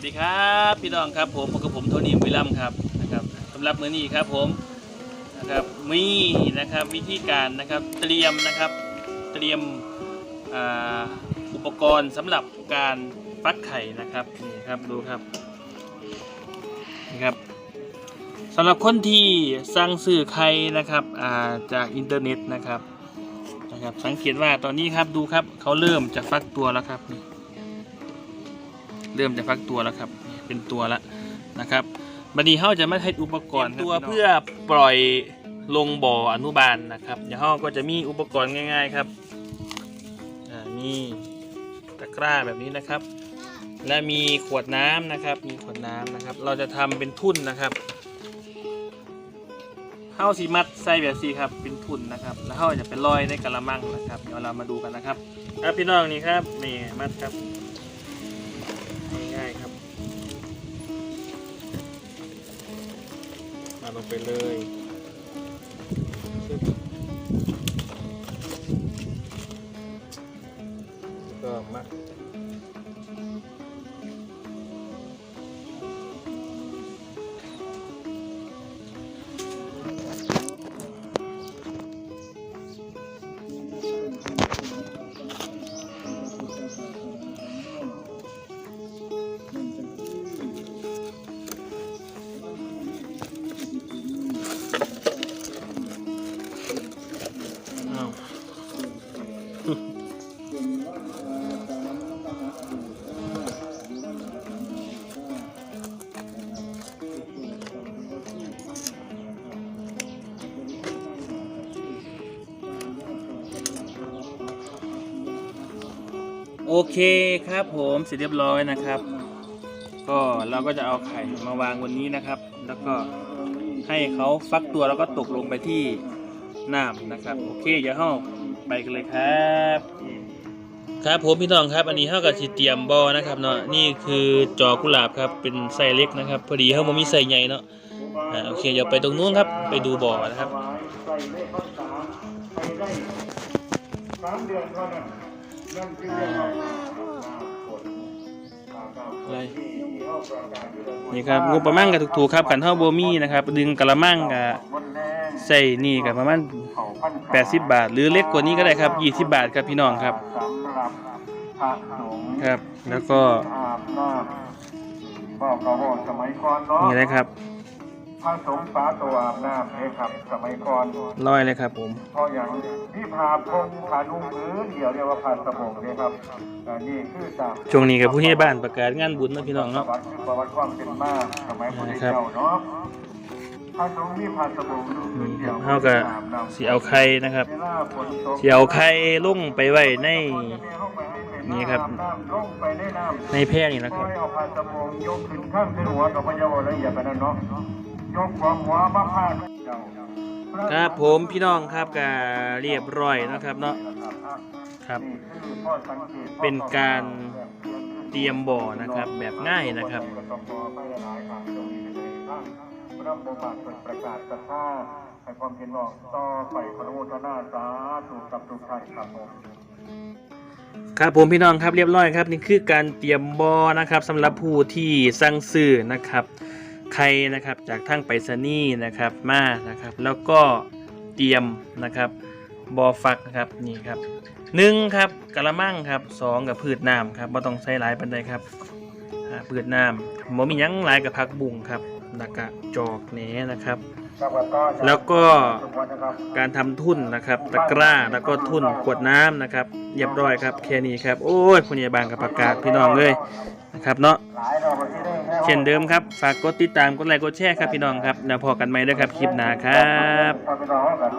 วัสดีครับพี่น้องครับผมพบกับผมโทนี่วิลัมครับนะครับสำหรับมื้อนี้ครับผมนะครับมีนะครับวิธีการนะครับเตรียมนะครับเตรียมอ,อุปกรณ์สำหรับการฟักไข่นะครับนี่ครับดูครับนี่ครับสำหรับคนที่สั่งซื้อไข่นะครับาจากอินเทอร์เน็ตนะครับนะครับสังเกตว่าตอนนี้ครับดูครับเขาเริ่มจะฟักตัวแล้วครับนี่ เริ่มจะฟักตัวแล้วครับ เป็นตัวแล้วนะครับบัดนี้เขาจะมาใช้อุปกรณ์ตัวเพื่อปล่อยลงบ่ออนุบาลนะครับเดี๋ยวเขาก็จะมีอุปกรณ์ง่าย ๆครับอ่ามีตะกร้าแบบนี้นะครับ และมีขวดน้ำนะครับ มีขวดน้ำนะครับ เราจะทำเป็นทุ่นนะครับเข้าสีมัดใส่แบบสีครับเป็นทุ่นนะครับ แล้วเขาจะไปลอยในกระมังนะครับ เดี๋ยวเรามาดูกันนะครับครับพี่น้องนี่ครับนี่มัดครับ ลงไปเลย โอเคครับผมเสร็จเรียบร้อยนะครับ ก็เราก็จะเอาไข่มาวางบนนี้นะครับ แล้วก็ให้เขาฟักตัวแล้วก็ตกลงไปที่น้ำนะครับ โอเค เดี๋ยวเรา ไปกันเลยครับครับผมพี่น้องครับ อันนี้เท่ากับสิเตรียมบอนะครับเนาะนี่คือจอกุหลาบครับเป็นไส้เล็กนะครับพอดีเขาบ่มีไส้ใหญ่เนาะอ่าโอเคเดี๋ยวไปตรงนู้นครับไปดูบ่อนะครับใส่เลขข้อสามใส่ได้สามเดือนเท่านั้นนั่นคือเรื่องของผลอะไรที่เขาประกาศอยู่แล้วนี่ครับงบประมาณกับถูกๆครับขันเท่าโบมี่นะครับดึงกระมังกับวันแรก ใส่นี่กับประมาณเขาพันขา80 บาท หรือเล็กกว่านี้ก็ได้ครับ 20 บาทครับพี่น้องครับสำหรับพระสงฆ์ครับ แล้วก็อาบน้ำบอกกระบอกสมัยก่อนเนาะนี่นะครับพระสงฆ์ฟ้าตัวอาบน้ำเนี่ยครับสมัยก่อนร้อยเลยครับผมเพราะอย่างที่พาพงพานุ่งพื้นเดี๋ยวเรียกว่าพาสบงเนี่ยครับอ่านี่คือตามช่วงนี้กับผู้ใหญ่บ้านประกาศงานบุญเนาะพี่น้องเนาะประวัติคือประวัติความเป็นมาสมัยพุทธนะครับเจ้าเนาะ นี่ครับเฮาก็สิเอาไข่นะครับเวลาฝนตกสิเอาไข่ลงไปไว้ในนี่ครับน้ำลงไปในน้ำในแพร่นี่นะคครัอบยเอาพาสบงยกขึ้นข้างขึ้นหัวกับพระเยาวละเอียดไปนั่นเนาะยกความหัวมาพาดเจ้าครับผมพี่น้องครับก็เรียบร้อยนะครับเนาะครับเป็นการเตรียมบ่อนะครับแบบง่ายนะครับ พระมาทประกาศศรัทธาให้ความเห็นบอกต่อไปขอโมทนาสาธุกับทุกท่านครับผมครับผมพี่น้องครับเรียบร้อยครับนี่คือการเตรียมบอนะครับสำหรับผู้ที่สั่งซื้อนะครับใครนะครับจากทางไปรษณีย์นะครับมานะครับ แล้วก็เตรียมนะครับบอฟักนะครับนี่ครับหนึ่งครับกะละมังครับสองกับพืชน้ำครับไม่ต้องใช้หลายปันใดครับพืชน้ำบ่มีหยังหลายกับผักบุ้งครับ แล้วก็จอกแหนนะครับ แล้วก็การทำทุ่นนะครับ ตะกร้าแล้วก็ทุ่นขวดน้ำนะครับเรียบร้อยครับแค่นี้ครับโอ้ยผู้ใหญ่บ้านกับประกาศพี่น้องเลยนะครับเนาะเช่นเดิมครับ ฝากกดติดตามกดไลค์กดแชร์ครับพี่น้องครับแล้วพอกันไหมด้วยครับคลิปหน้าครับครับพี่น้องครับ